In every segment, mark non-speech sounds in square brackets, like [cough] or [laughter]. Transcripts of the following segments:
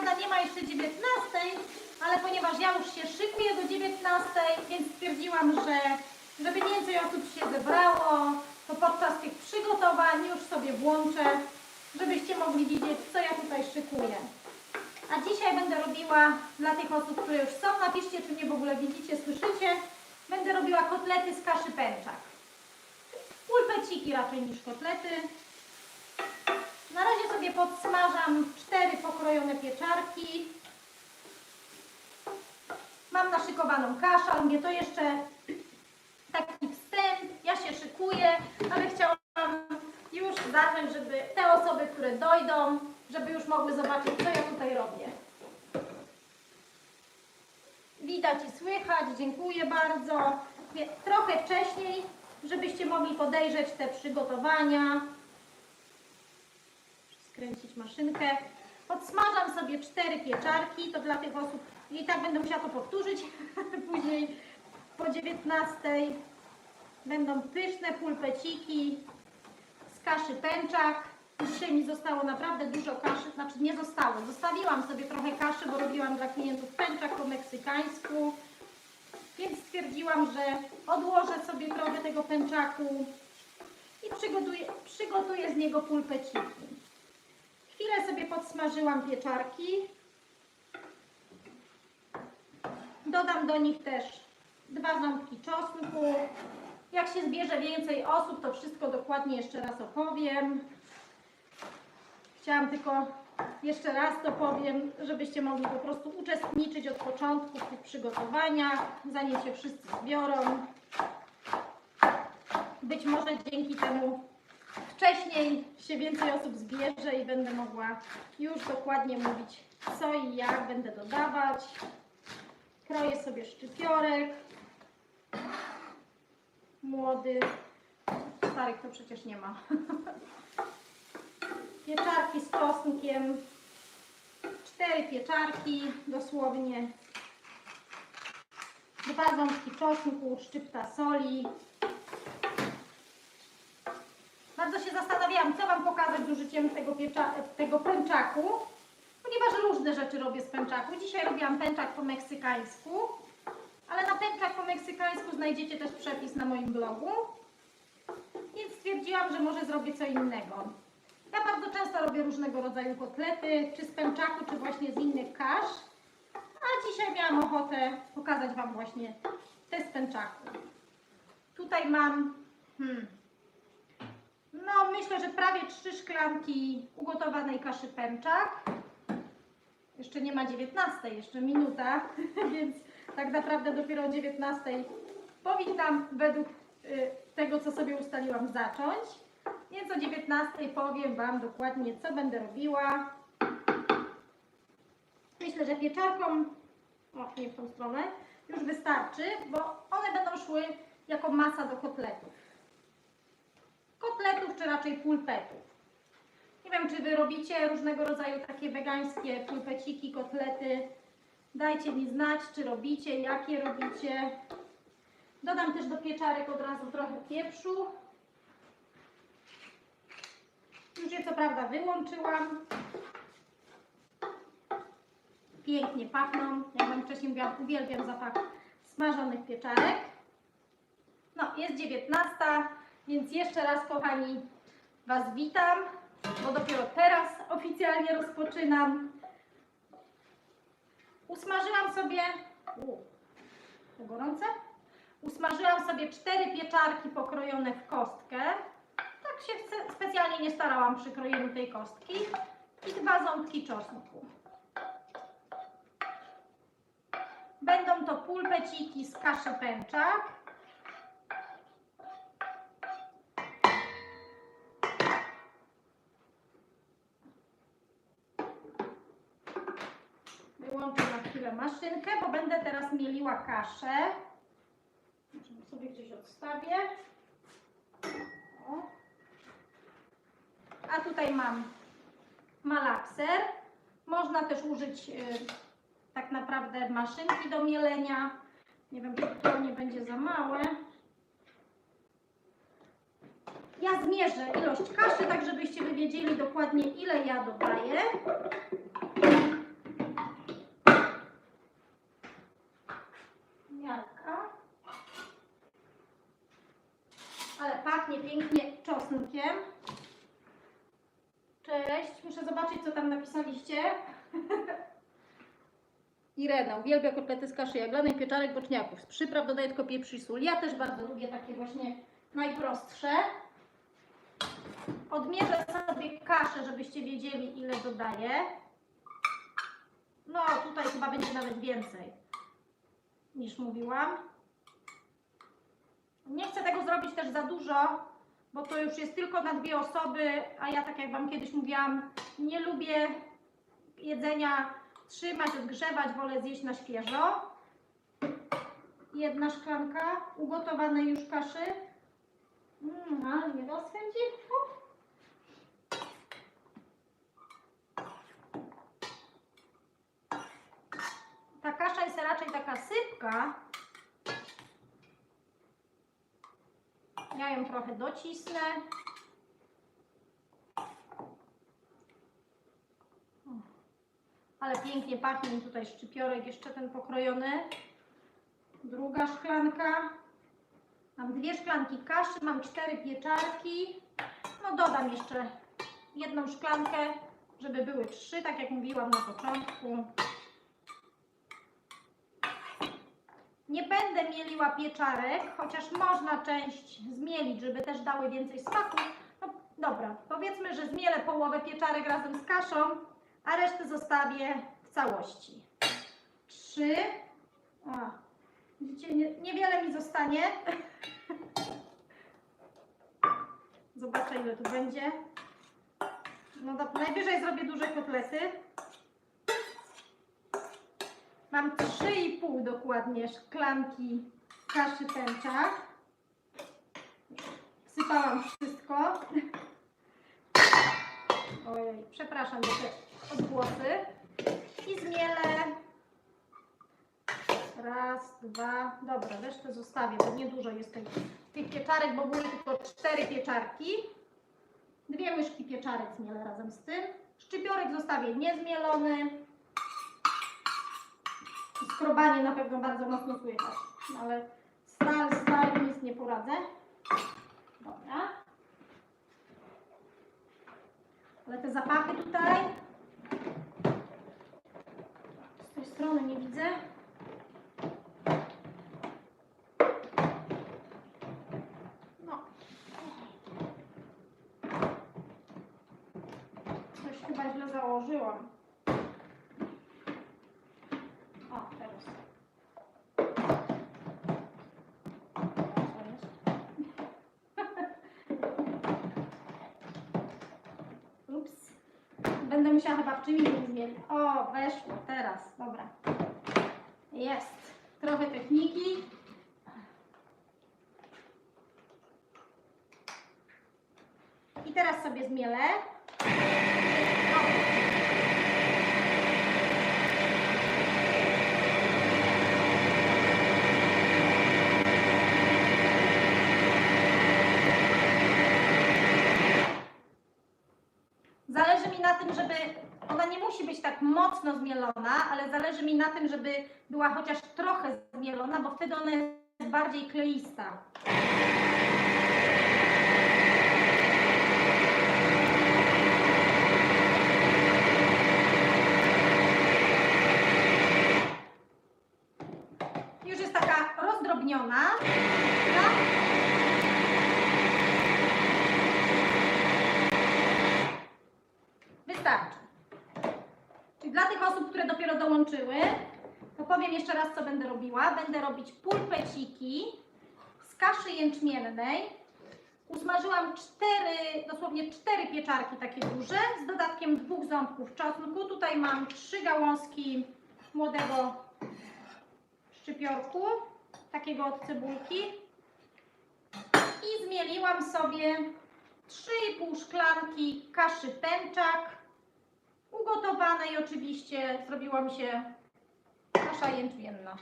prawda nie ma jeszcze 19, ale ponieważ ja już się szykuję do 19, więc stwierdziłam, że żeby więcej osób się zebrało, to podczas tych przygotowań już sobie włączę, żebyście mogli widzieć, co ja tutaj szykuję. A dzisiaj będę robiła dla tych osób, które już są, napiszcie, czy mnie w ogóle widzicie, słyszycie, będę robiła kotlety z kaszy pęczak. Pulpeciki raczej niż kotlety. Podsmażam cztery pokrojone pieczarki. Mam naszykowaną mnie to jeszcze taki wstęp. Ja się szykuję, ale chciałam już zacząć, żeby te osoby, które dojdą, żeby już mogły zobaczyć, co ja tutaj robię. Widać i słychać, dziękuję bardzo. Trochę wcześniej, żebyście mogli podejrzeć te przygotowania. Skręcić maszynkę. Podsmażam sobie cztery pieczarki, to dla tych osób, i tak będę musiała to powtórzyć [laughs] później po 19. Będą pyszne pulpeciki z kaszy pęczak. Dzisiaj mi zostało naprawdę dużo kaszy, znaczy nie zostało. Zostawiłam sobie trochę kaszy, bo robiłam dla klientów pęczak po meksykańsku. Więc stwierdziłam, że odłożę sobie trochę tego pęczaku i przygotuję, przygotuję z niego pulpeciki. Chwilę sobie podsmażyłam pieczarki. Dodam do nich też dwa ząbki czosnku. Jak się zbierze więcej osób, to wszystko dokładnie jeszcze raz opowiem. Chciałam tylko jeszcze raz to powiem, żebyście mogli po prostu uczestniczyć od początku w tych przygotowaniach, zanim się wszyscy zbiorą. Być może dzięki temu wcześniej się więcej osób zbierze i będę mogła już dokładnie mówić co i jak będę dodawać. Kroję sobie szczypiorek. Młody. Starych to przecież nie ma. [laughs] Pieczarki z czosnkiem. Cztery pieczarki dosłownie. Dwa ząbki czosnku, szczypta soli. Bardzo się zastanawiałam, co Wam pokazać z użyciem tego, piecza, tego pęczaku, ponieważ różne rzeczy robię z pęczaku. Dzisiaj robiłam pęczak po meksykańsku, ale na pęczak po meksykańsku znajdziecie też przepis na moim blogu. Więc stwierdziłam, że może zrobię co innego. Ja bardzo często robię różnego rodzaju kotlety, czy z pęczaku, czy właśnie z innych kasz. A dzisiaj miałam ochotę pokazać Wam właśnie te z pęczaku. Tutaj mam, hmm, no myślę, że prawie trzy szklanki ugotowanej kaszy pęczak. Jeszcze nie ma 19, jeszcze minuta, [laughs] więc tak naprawdę dopiero o 19 powinnam według y, tego, co sobie ustaliłam, zacząć. Więc o 19 powiem Wam dokładnie, co będę robiła. Myślę, że pieczarką, o nie w tą stronę, już wystarczy, bo one będą szły jako masa do kotletów. Kotletów, czy raczej pulpetów. Nie wiem, czy Wy robicie różnego rodzaju takie wegańskie pulpeciki, kotlety. Dajcie mi znać, czy robicie, jakie robicie. Dodam też do pieczarek od razu trochę pieprzu. Już je co prawda wyłączyłam. Pięknie pachną. Jak Wam wcześniej mówiłam, uwielbiam zapach smażonych pieczarek. No, jest 19, więc jeszcze raz, kochani, Was witam, bo dopiero teraz oficjalnie rozpoczynam. Usmażyłam sobie. U, to gorące? Usmażyłam sobie cztery pieczarki pokrojone w kostkę. Tak się spe- specjalnie nie starałam przy krojeniu tej kostki. I dwa ząbki czosnku. Będą to pulpeciki z kaszy pęczak. Chwilę maszynkę, bo będę teraz mieliła kaszę. Może sobie gdzieś odstawię. O. A tutaj mam malakser. Można też użyć y, tak naprawdę maszynki do mielenia. Nie wiem, czy to nie będzie za małe. Ja zmierzę ilość kaszy, tak żebyście wiedzieli dokładnie ile ja dodaję. Cześć, muszę zobaczyć, co tam napisaliście. [laughs] Irena uwielbia kotlety z kaszy jaglanej, pieczanek, boczniaków. Z przypraw dodaję tylko pieprz i sól. Ja też bardzo lubię takie właśnie najprostsze. Odmierzę sobie kaszę, żebyście wiedzieli, ile dodaję. No, tutaj chyba będzie nawet więcej niż mówiłam. Nie chcę tego zrobić też za dużo, bo to już jest tylko na dwie osoby, a ja tak jak Wam kiedyś mówiłam, nie lubię jedzenia trzymać, odgrzewać, wolę zjeść na świeżo. Jedna szklanka ugotowanej już kaszy. Mmm, ale nie rozpędzi. Ta kasza jest raczej taka sypka. Ja trochę docisnę. Ale pięknie pachnie tutaj szczypiorek, jeszcze ten pokrojony. Druga szklanka. Mam dwie szklanki kaszy, mam cztery pieczarki. No dodam jeszcze jedną szklankę, żeby były trzy, tak jak mówiłam na początku. Nie będę mieliła pieczarek, chociaż można część zmielić, żeby też dały więcej smaku. No dobra, powiedzmy, że zmielę połowę pieczarek razem z kaszą, a resztę zostawię w całości. Trzy. A, widzicie, nie, niewiele mi zostanie. [laughs] Zobaczę, ile tu będzie. No dobra, najwyżej zrobię duże kotlety. Mam 3,5 dokładnie szklanki kaszy tęcza. Wsypałam wszystko. Ojej, przepraszam za te odgłosy. I zmielę. Raz, dwa. Dobra, resztę zostawię, bo niedużo jest tych, tych pieczarek, bo były tylko cztery pieczarki. Dwie łyżki pieczarek zmielę razem z tym. Szczypiorek zostawię niezmielony. Skrobanie na pewno bardzo mocno słychać, ale stal, stal, nic nie poradzę. Dobra. Ale te zapachy tutaj z tej strony nie widzę. No. Coś chyba źle założyłam. O, teraz. Co jest? Ups. Będę musiała chyba w czym innym zmienić. O, weszło, teraz, dobra. Jest. Trochę techniki. I teraz sobie zmielę. O. Zależy mi na tym, żeby ona nie musi być tak mocno zmielona, ale zależy mi na tym, żeby była chociaż trochę zmielona, bo wtedy ona jest bardziej kleista. Już jest taka rozdrobniona. Tak? Wystarczy. Czyli dla tych dopiero dołączyły, to powiem jeszcze raz, co będę robiła. Będę robić pulpeciki z kaszy jęczmiennej. Usmażyłam cztery, dosłownie cztery pieczarki takie duże, z dodatkiem dwóch ząbków czosnku. Tutaj mam trzy gałązki młodego szczypiorku, takiego od cebulki. I zmieliłam sobie 3,5 szklanki kaszy pęczak, ugotowanej oczywiście, zrobiła mi się kasza jęczmienna.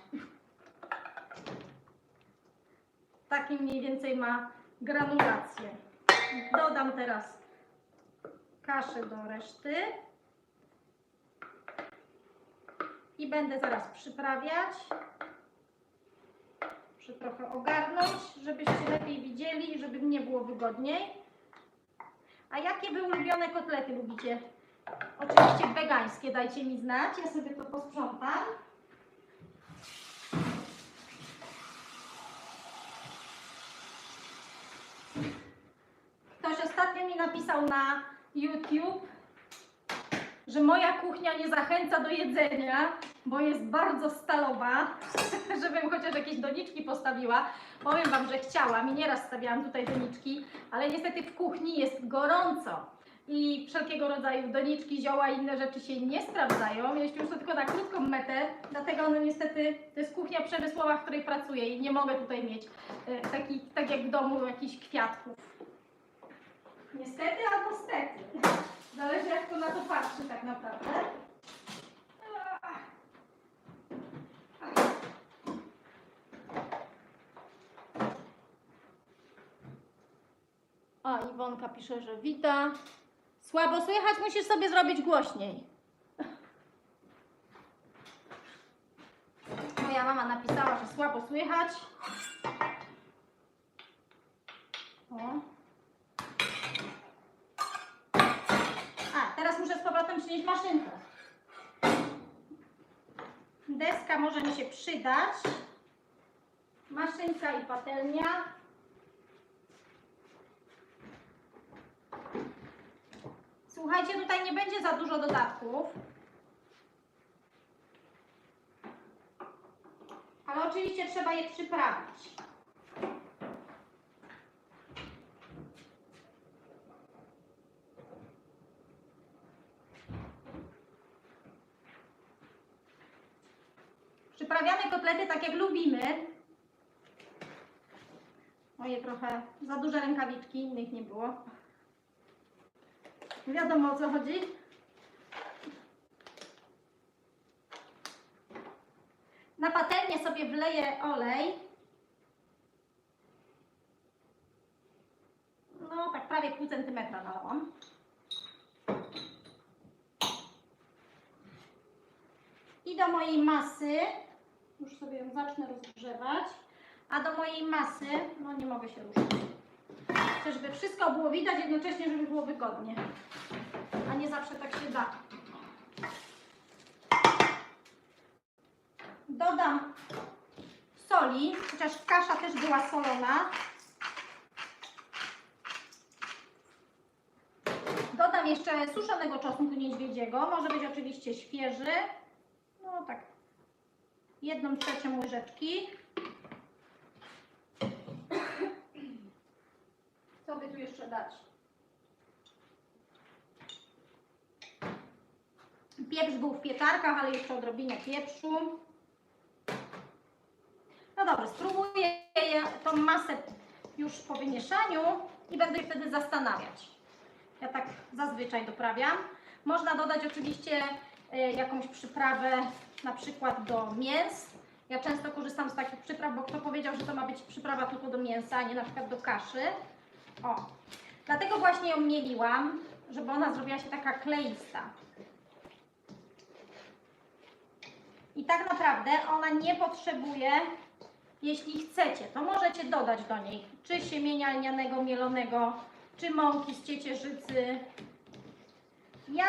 Taki mniej więcej ma granulację. Dodam teraz kaszę do reszty i będę zaraz przyprawiać. Muszę trochę ogarnąć, żebyście lepiej widzieli i żeby mnie było wygodniej. A jakie wy ulubione kotlety lubicie? Oczywiście wegańskie, dajcie mi znać, ja sobie to posprzątam. Ktoś ostatnio mi napisał na YouTube, że moja kuchnia nie zachęca do jedzenia, bo jest bardzo stalowa, [laughs] żebym chociaż jakieś doniczki postawiła. Powiem Wam, że chciałam i nieraz stawiałam tutaj doniczki, ale niestety w kuchni jest gorąco i wszelkiego rodzaju doniczki, zioła i inne rzeczy się nie sprawdzają, jeśli już to tylko na krótką metę, dlatego no niestety to jest kuchnia przemysłowa, w której pracuję i nie mogę tutaj mieć e, tak jak w domu jakichś kwiatków. Niestety albo stety. [laughs] Zależy jak to na to patrzy tak naprawdę. A, Iwonka pisze, że wita. Słabo słychać, musisz sobie zrobić głośniej. Moja mama napisała, że słabo słychać. O. A, teraz muszę z powrotem przynieść maszynkę. Deska może mi się przydać. Maszynka i patelnia. Słuchajcie, tutaj nie będzie za dużo dodatków. Ale oczywiście trzeba je przyprawić. Przyprawiamy kotlety tak jak lubimy. Moje trochę za duże rękawiczki, innych nie było. Wiadomo o co chodzi. Na patelnię sobie wleję olej. No, tak prawie pół centymetra nalałam. I do mojej masy, już sobie ją zacznę rozgrzewać, a do mojej masy, no nie mogę się ruszyć. Chcę, żeby wszystko było widać, jednocześnie, żeby było wygodnie. A nie zawsze tak się da. Dodam soli, chociaż kasza też była solona. Dodam jeszcze suszonego czosnku niedźwiedziego. Może być oczywiście świeży. No tak. Jedną trzecią łyżeczki. Co by tu jeszcze dać? Pieprz był w pieczarkach, ale jeszcze odrobinę pieprzu. No dobrze, spróbuję tą masę już po wymieszaniu i będę się wtedy zastanawiać. Ja tak zazwyczaj doprawiam. Można dodać oczywiście e, jakąś przyprawę na przykład do mięs. Ja często korzystam z takich przypraw, bo kto powiedział, że to ma być przyprawa tylko do mięsa, a nie na przykład do kaszy. O, dlatego właśnie ją mieliłam, żeby ona zrobiła się taka kleista. I tak naprawdę ona nie potrzebuje, jeśli chcecie, to możecie dodać do niej czy siemienia lnianego mielonego, czy mąki z ciecierzycy. Ja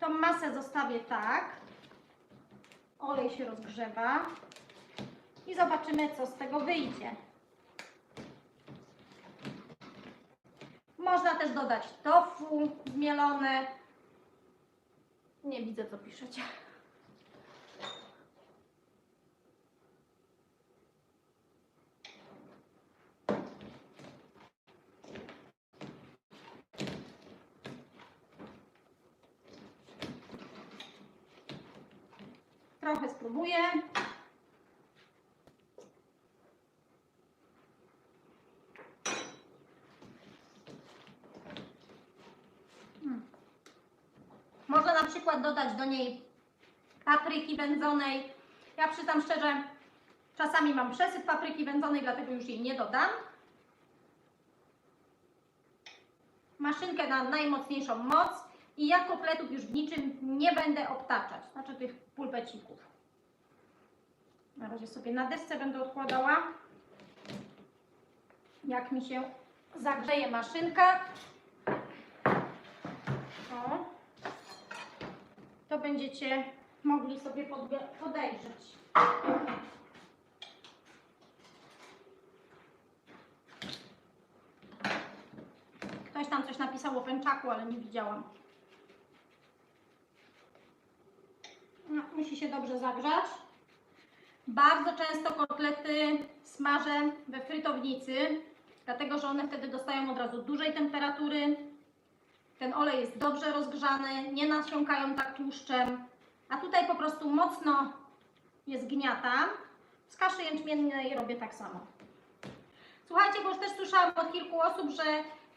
tą masę zostawię tak. Olej się rozgrzewa. I zobaczymy, co z tego wyjdzie. Można też dodać tofu zmielone. Nie widzę, co piszecie. Trochę spróbuję. Hmm. Można na przykład dodać do niej papryki wędzonej. Ja przyznam szczerze, czasami mam przesyp papryki wędzonej, dlatego już jej nie dodam. Maszynkę na najmocniejszą moc i ja kotletów już w niczym nie będę obtaczać, znaczy tych pulpecików. Na razie sobie na desce będę odkładała. Jak mi się zagrzeje maszynka. To będziecie mogli sobie podejrzeć. Ktoś tam coś napisał o pęczaku, ale nie widziałam. No, musi się dobrze zagrzać. Bardzo często kotlety smażę we frytownicy, dlatego że one wtedy dostają od razu dużej temperatury. Ten olej jest dobrze rozgrzany, nie nasiąkają tak tłuszczem, a tutaj po prostu mocno jest gniata. Z kaszy jęczmiennej robię tak samo. Słuchajcie, bo już też słyszałam od kilku osób, że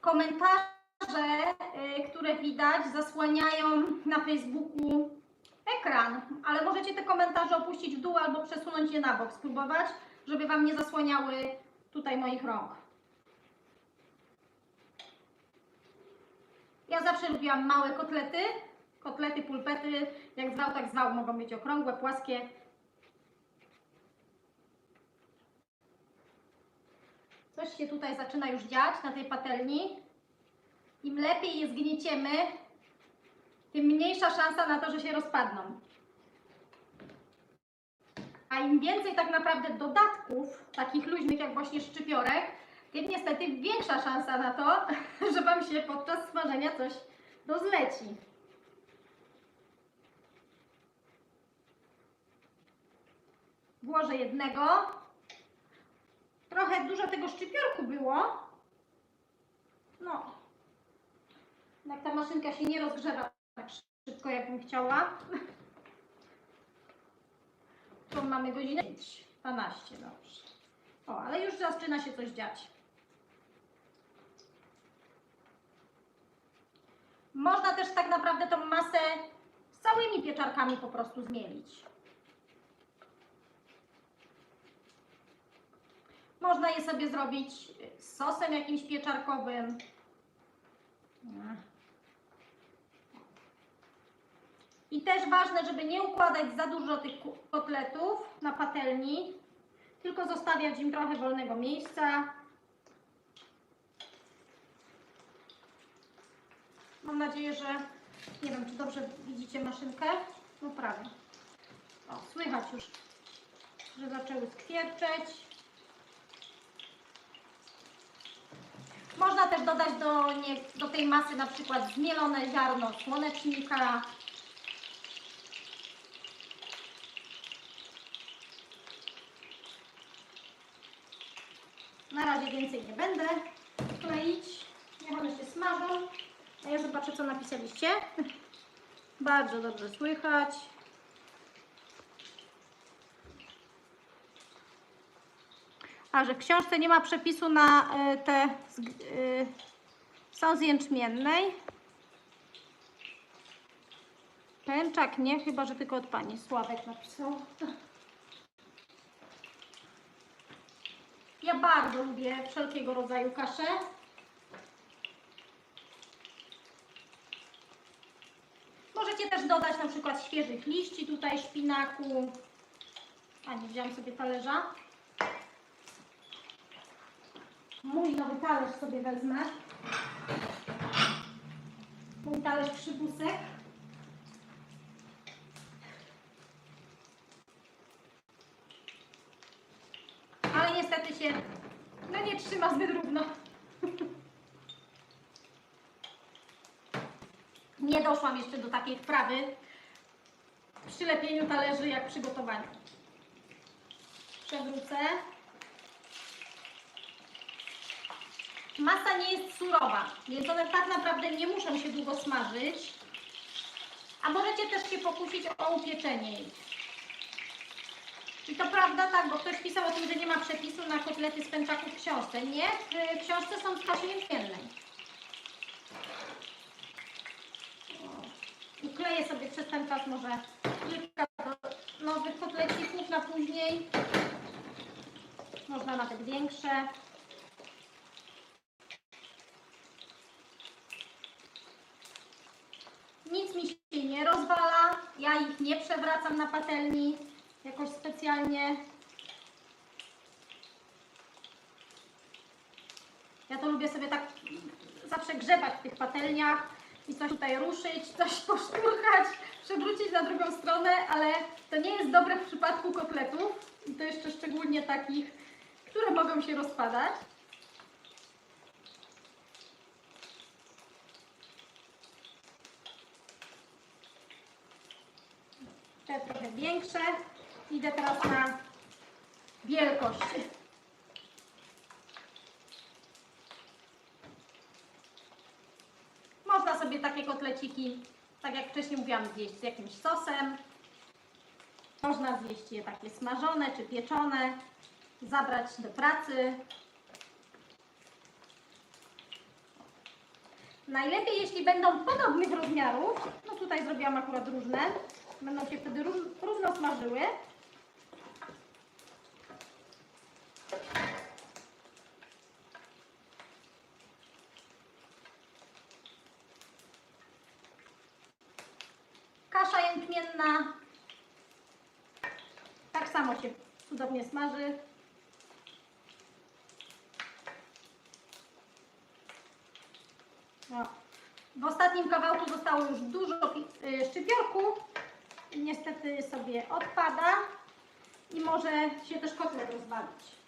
komentarze, y, które widać, zasłaniają na Facebooku ekran, ale możecie te komentarze opuścić w dół albo przesunąć je na bok, spróbować, żeby Wam nie zasłaniały tutaj moich rąk. Ja zawsze lubiłam małe kotlety, kotlety, pulpety, jak zwał, tak zwał, mogą być okrągłe, płaskie. Coś się tutaj zaczyna już dziać na tej patelni. Im lepiej je zgnieciemy, tym mniejsza szansa na to, że się rozpadną. A im więcej tak naprawdę dodatków, takich luźnych jak właśnie szczypiorek, tym niestety większa szansa na to, [laughs] że Wam się podczas smażenia coś rozleci. Włożę jednego. Trochę dużo tego szczypiorku było. No. Jak ta maszynka się nie rozgrzewa tak szybko, jakbym chciała. To mamy godzinę 12, dobrze. O, ale już zaczyna się coś dziać. Można też tak naprawdę tą masę z całymi pieczarkami po prostu zmielić. Można je sobie zrobić z sosem jakimś pieczarkowym. I też ważne, żeby nie układać za dużo tych kotletów na patelni, tylko zostawiać im trochę wolnego miejsca. Mam nadzieję, że nie wiem, czy dobrze widzicie maszynkę. No prawie. O, słychać już, że zaczęły skwierczeć. Można też dodać do, nie, do tej masy na przykład zmielone ziarno słonecznika. Na razie więcej nie będę kleić. Niech one się smażą. A ja zobaczę, co napisaliście. Bardzo dobrze słychać. A, że w książce nie ma przepisu na y, te y, są z jęczmiennej. Pęczak nie, chyba że tylko od pani Sławek napisał. Ja bardzo lubię wszelkiego rodzaju kasze. Też dodać na przykład świeżych liści, tutaj szpinaku. A nie wziąłem sobie talerza. Mój nowy talerz sobie wezmę. Mój talerz przybusek. Ale niestety się no nie trzyma zbyt równo. [laughs] Nie doszłam jeszcze do takiej wprawy przy lepieniu talerzy jak przygotowaniu. Przewrócę. Masa nie jest surowa, więc one tak naprawdę nie muszą się długo smażyć. A możecie też się pokusić o upieczenie jej. I to prawda, tak, bo ktoś pisał o tym, że nie ma przepisu na kotlety z pęczaku w książce. Nie, w książce są z kaszy jęczmiennej. Ukleję sobie przez ten czas może kilka nowych kotlecików na później. Można nawet większe. Nic mi się nie rozwala, ja ich nie przewracam na patelni jakoś specjalnie. Ja to lubię sobie tak zawsze grzebać w tych patelniach, i coś tutaj ruszyć, coś [laughs] poszturchać, przewrócić na drugą stronę, ale to nie jest dobre w przypadku kotletów i to jeszcze szczególnie takich, które mogą się rozpadać. Te trochę większe. Idę teraz na wielkość. Można sobie takie kotleciki, tak jak wcześniej mówiłam, zjeść z jakimś sosem. Można zjeść je takie smażone czy pieczone, zabrać do pracy. Najlepiej, jeśli będą podobnych rozmiarów. No tutaj zrobiłam akurat różne. Będą się wtedy ró- równo smażyły. Kasza jęczmienna tak samo się smaży. No. W ostatnim kawałku zostało już dużo y, szczypiorku. Niestety sobie odpada i może się też kotlet rozwalić.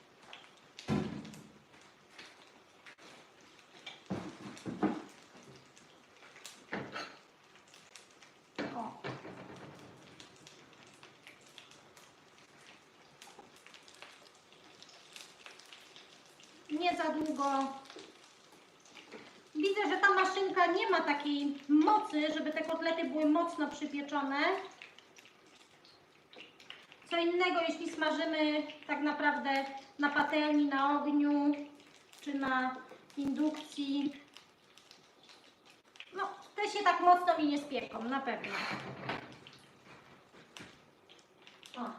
Nie za długo Widzę, że ta maszynka nie ma takiej mocy, żeby te kotlety były mocno przypieczone. Co innego, jeśli smażymy tak naprawdę na patelni, na ogniu, czy na indukcji. No, te się tak mocno mi nie spieką, na pewno. O,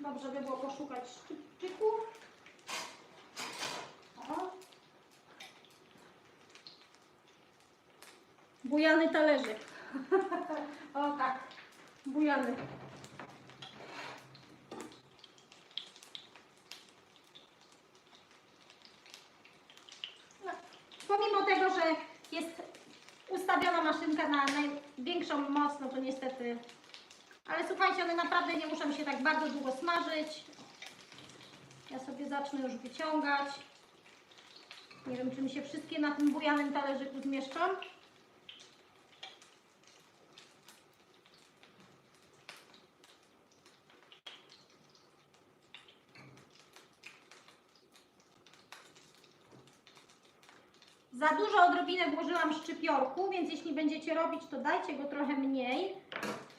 dobrze by było poszukać szczypczyków. O. Bujany talerzyk. [laughs] o tak, bujany. No, pomimo tego, że jest ustawiona maszynka na największą moc, no to niestety... Ale słuchajcie, one naprawdę nie muszą się tak bardzo długo smażyć. Ja sobie zacznę już wyciągać. Nie wiem, czy mi się wszystkie na tym bujanym talerzyku zmieszczą. Za dużo odrobinę włożyłam szczypiorku, więc jeśli będziecie robić, to dajcie go trochę mniej.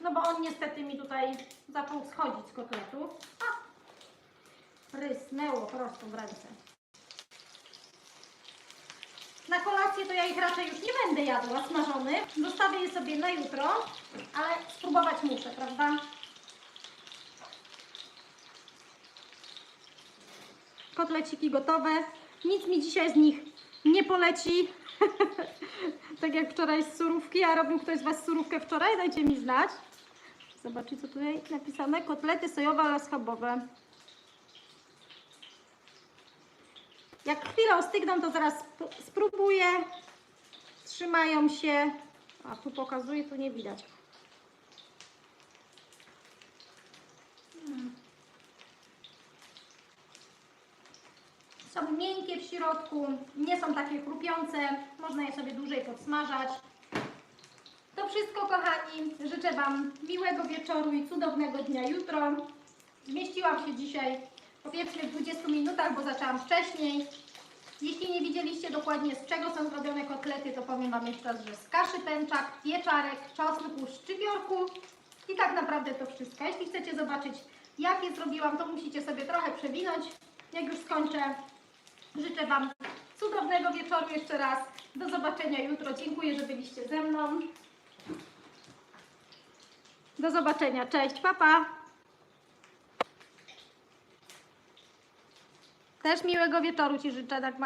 No bo on niestety mi tutaj zaczął schodzić z kotletu. A! Rysnęło prosto w ręce. Na kolację to ja ich raczej już nie będę jadła smażonych. Zostawię je sobie na jutro, ale spróbować muszę, prawda? Kotleciki gotowe. Nic mi dzisiaj z nich nie poleci. [laughs] tak jak wczoraj z surówki, a robił ktoś z Was surówkę wczoraj? Dajcie mi znać. Zobaczcie, co tutaj napisane. Kotlety sojowe ale schabowe. Jak chwilę ostygną, to zaraz sp- spróbuję. Trzymają się. A tu pokazuję, tu nie widać. Mm. Są miękkie w środku, nie są takie chrupiące, można je sobie dłużej podsmażać. To wszystko, kochani. Życzę Wam miłego wieczoru i cudownego dnia jutro. Zmieściłam się dzisiaj powiedzmy w 20 minutach, bo zaczęłam wcześniej. Jeśli nie widzieliście dokładnie z czego są zrobione kotlety, to powiem Wam jeszcze raz, że z kaszy pęczak, pieczarek, czosnku, szczypiorku i tak naprawdę to wszystko. Jeśli chcecie zobaczyć, jak je zrobiłam, to musicie sobie trochę przewinąć. Jak już skończę, życzę Wam cudownego wieczoru jeszcze raz. Do zobaczenia jutro. Dziękuję, że byliście ze mną. Do zobaczenia. Cześć, papa. Też miłego wieczoru Ci życzę, tak